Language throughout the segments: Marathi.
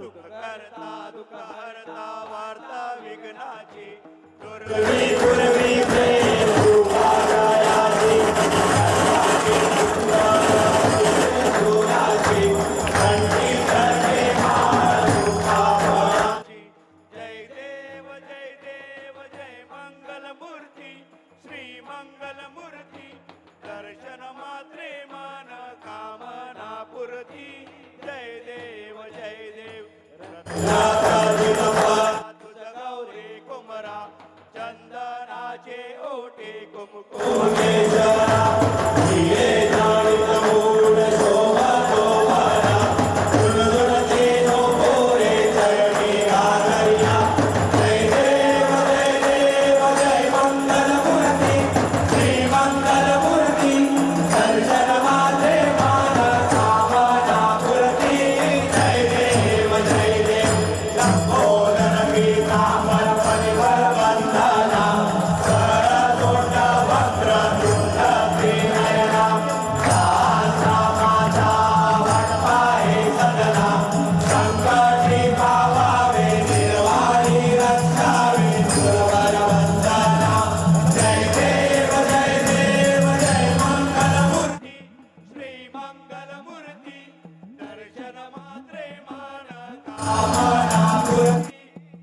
सुख करता दुःख हरता वार्ता विघ्नाची. दुर्वी पूर्वी मंगलमूर्ती दर्शन मात्रे मन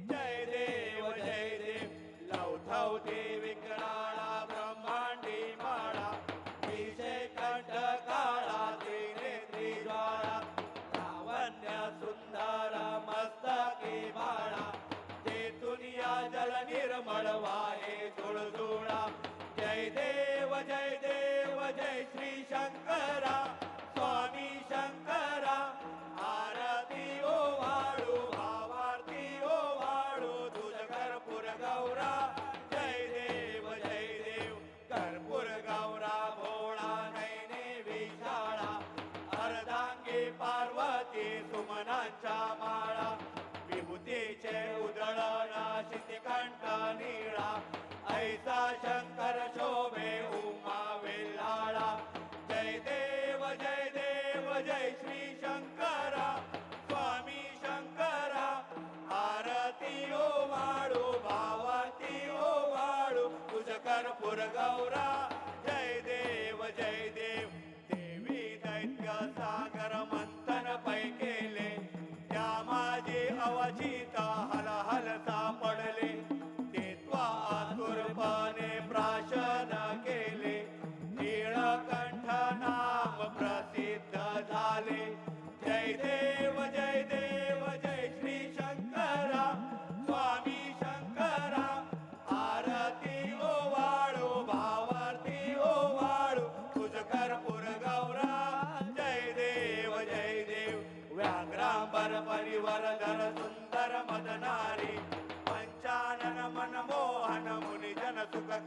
जय देव जय देव लवथव देवी कराळा ब्रह्मांडी माळा। विजय कंठ काळा तिने त्रिज्वाळा। लावण्य सुंदर मस्तके बाळा। ते दुनिया जल निर्मळ वाहे जुळजुळा जय देव जय देव जय श्री शंकरा। सुमनांच्या माळा विभूतीचे उधळण शितिकंठ निळा. ऐसा शंकर शोभे उमा वेल्हाळा. जय देव जय देव जय श्री शंकरा. स्वामी शंकरा आरती ओ वाळू भावाती ओ वाळू तुझ कर्पूर गौरा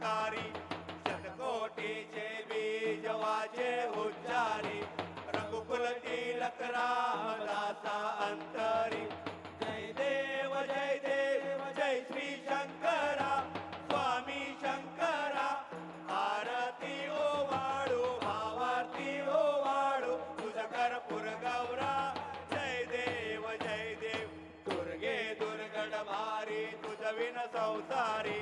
मुनिजन सुखकारी शतकोटीचे बीज वाचे उच्चारी रघुकुल तिलक रामदासा अंतरी जय देव जय देव जय श्री शंकरा स्वामी शंकरा आरती ओ वाळू भावारती ओ वाळू तुझ कर्पूर गौरा जय देव जय देव दुर्गे दुर्गड भारी तुझ विन संसारी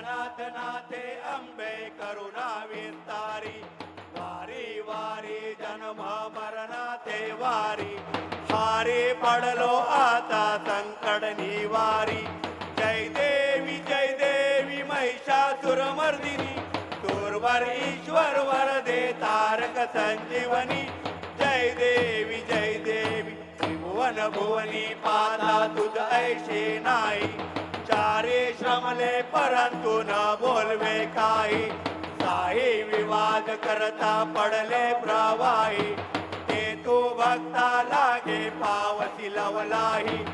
अनाथ नाथे अंबे करुणा विस्तारी वारी वारी जन्म मरणाते वारी. हारी पडलो आता संकट निवारी. जय देवी जय देवी महिषासुर मर्दिनी. ईश्वर वर दे तारक संजीवनी. जय देवी जय देवी त्रिभुवन भुवनी पादा तुझ ऐशे नाही. सारे श्रमले परंतु न बोलवे काही. साही विवाद करता पडले प्रवाही. ते तू भक्ता लागे पावसी लवलाही.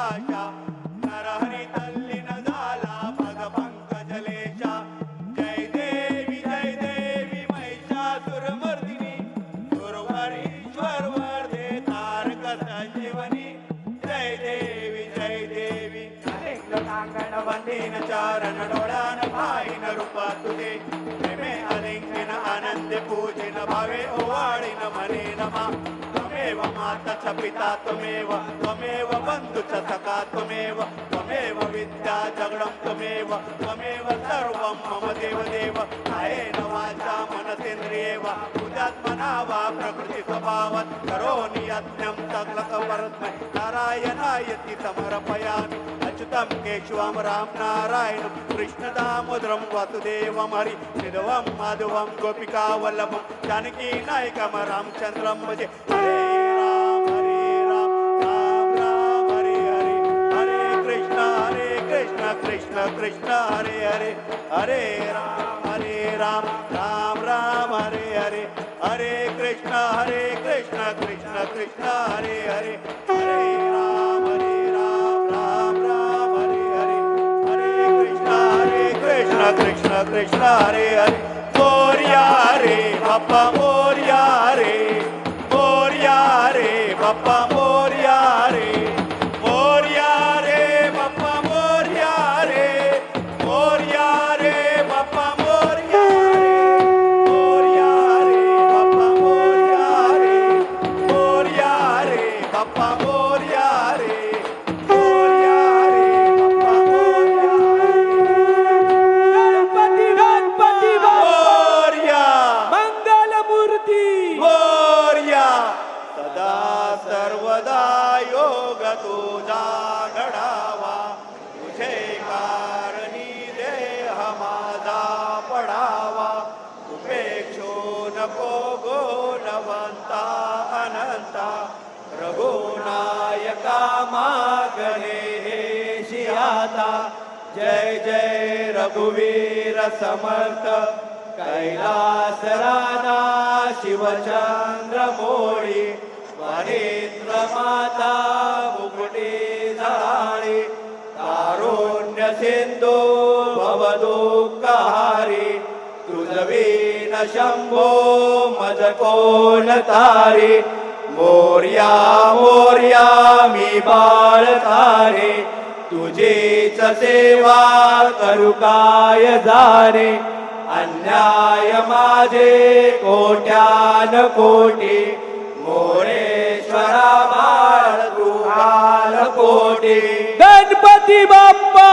पुरविल आशा नरहरी तल्लीन झाला पद पंकजलेशा जय देवी जय देवी महिषासुरमर्दिनी सुरवरीश्वर वर्धे त्वमेव माता च पिता त्वमेव त्वमेव बंधु च सखा त्वमेव त्वमेव विद्या जगडं त्वमेव त्वमेव सर्वं मम देवदेव. कायेन वाचा मनसेन्द्रियेव वा वा प्रकृती स्वभावत् करोमि यज्ञं सकलकपरस्मै नारायणायति समर्पयामि. अच्युतं केशवं राम नारायणं कृष्णदामोदरं वासुदेवं हरि निधवं माधवं गोपिकावल्लभं जानकी नायकं रामचन्द्रं भजे. कृष्ण कृष्ण कृष्ण हरे हरे हरे राम हरे राम राम राम हरे हरे हरे कृष्ण हरे कृष्ण कृष्ण कृष्ण हरे हरे हरे राम हरे राम राम राम हरे हरे हरे कृष्ण हरे कृष्ण कृष्ण कृष्ण हरे हरे मोर्या रे बाप्पा मोर्या रे मोर्या रे बाप्पा सर्वदा योग तुझा घडावा. तुझे कारणी देह माझा पडावा. उपेक्षो नको गुणवंता अनंता. रघुनायका मागणे हे शियाता जय जय रघुवीर समर्थ. कैलास राना शिवचंद्र मोळी माता मुकुटे झाळे कारुण्य सिंधू भवदुःखहारी तुझवीन शंभो मज कोण तारे मोर्या मोर्या मी बाळ तारे तुझीच सेवा करू काय जाणे? अन्याय माझे कोट्यान कोटी मोरेश्वरा बाळ तृहाल कोटी. गणपती बाप्पा!